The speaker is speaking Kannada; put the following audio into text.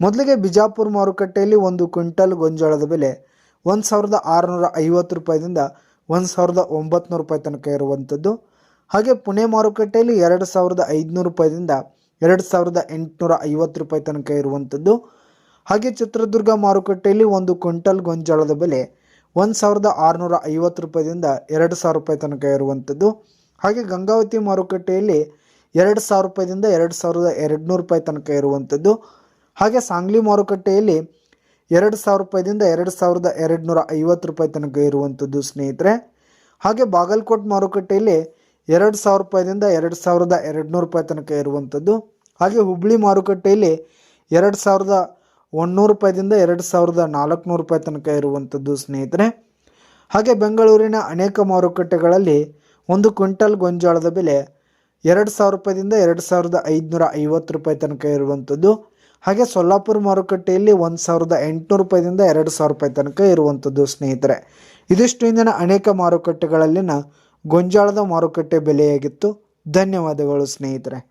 ಮೊದಲಿಗೆ ಬಿಜಾಪುರ ಮಾರುಕಟ್ಟೆಯಲ್ಲಿ ಒಂದು ಕ್ವಿಂಟಲ್ ಗೊಂಜಾಳದ ಬೆಲೆ ಒಂದು ಸಾವಿರದ ಆರುನೂರ ಐವತ್ತು ರೂಪಾಯಿದಿಂದ ಒಂದು ಸಾವಿರದ ಒಂಬತ್ತು ರೂಪಾಯಿ ತನಕ ಇರುವಂಥದ್ದು ಹಾಗೆ ಪುಣೆ ಮಾರುಕಟ್ಟೆಯಲ್ಲಿ ಎರಡು ಸಾವಿರದ ಐದುನೂರು ರೂಪಾಯಿದಿಂದ ಎರಡು ಸಾವಿರದ ಎಂಟುನೂರ ಐವತ್ತು ರೂಪಾಯಿ ತನಕ ಇರುವಂಥದ್ದು ಹಾಗೆ ಚಿತ್ರದುರ್ಗ ಮಾರುಕಟ್ಟೆಯಲ್ಲಿ ಒಂದು ಕ್ವಿಂಟಲ್ ಗೊಂಜಾಳದ ಬೆಲೆ ಒಂದು ಸಾವಿರದ ಆರುನೂರ ಐವತ್ತು ರೂಪಾಯಿದಿಂದ ಎರಡು ಸಾವಿರ ರೂಪಾಯಿ ತನಕ ಇರುವಂಥದ್ದು ಹಾಗೆ ಗಂಗಾವತಿ ಮಾರುಕಟ್ಟೆಯಲ್ಲಿ ಎರಡು ಸಾವಿರ ರೂಪಾಯಿದಿಂದ ಎರಡು ಸಾವಿರದ ಎರಡು ನೂರು ರೂಪಾಯಿ ತನಕ ಇರುವಂಥದ್ದು ಹಾಗೆ ಸಾಂಗ್ಲಿ ಮಾರುಕಟ್ಟೆಯಲ್ಲಿ ಎರಡು ಸಾವಿರ ರೂಪಾಯಿದಿಂದ ಎರಡು ಸಾವಿರದ ಎರಡು ನೂರ ಐವತ್ತು ರೂಪಾಯಿ ತನಕ ಇರುವಂಥದ್ದು ಸ್ನೇಹಿತರೆ. ಹಾಗೆ ಬಾಗಲಕೋಟ್ ಮಾರುಕಟ್ಟೆಯಲ್ಲಿ ಎರಡು ಸಾವಿರ ರೂಪಾಯಿದಿಂದ ಎರಡು ಸಾವಿರದ ಎರಡು ನೂರು ರೂಪಾಯಿ ತನಕ ಇರುವಂಥದ್ದು. ಹಾಗೆ ಹುಬ್ಬಳ್ಳಿ ಮಾರುಕಟ್ಟೆಯಲ್ಲಿ ಎರಡು ಸಾವಿರದ ಒಂದುನೂರು ರೂಪಾಯಿದಿಂದ ಎರಡು ಸಾವಿರದ ನಾಲ್ಕುನೂರು ರೂಪಾಯಿ ತನಕ ಇರುವಂಥದ್ದು ಸ್ನೇಹಿತರೆ. ಹಾಗೆ ಬೆಂಗಳೂರಿನ ಅನೇಕ ಮಾರುಕಟ್ಟೆಗಳಲ್ಲಿ ಒಂದು ಕ್ವಿಂಟಲ್ ಗೊಂಜಾಳದ ಬೆಲೆ ಎರಡು ಸಾವಿರ ರೂಪಾಯಿದಿಂದ ಎರಡು ಸಾವಿರದ ಐದುನೂರ ಐವತ್ತು ರೂಪಾಯಿ ತನಕ ಇರುವಂಥದ್ದು. ಹಾಗೆ ಸೊಲ್ಲಾಪುರ ಮಾರುಕಟ್ಟೆಯಲ್ಲಿ ಒಂದು ಸಾವಿರದ ಎಂಟುನೂರು ರೂಪಾಯಿದಿಂದ ಎರಡು ಸಾವಿರ ರೂಪಾಯಿ ತನಕ ಇರುವಂಥದ್ದು ಸ್ನೇಹಿತರೆ. ಇದಿಷ್ಟು ಇಂದಿನ ಅನೇಕ ಮಾರುಕಟ್ಟೆಗಳಲ್ಲಿನ ಗೊಂಜಾಳದ ಮಾರುಕಟ್ಟೆ ಬೆಲೆಯಾಗಿತ್ತು. ಧನ್ಯವಾದಗಳು ಸ್ನೇಹಿತರೆ.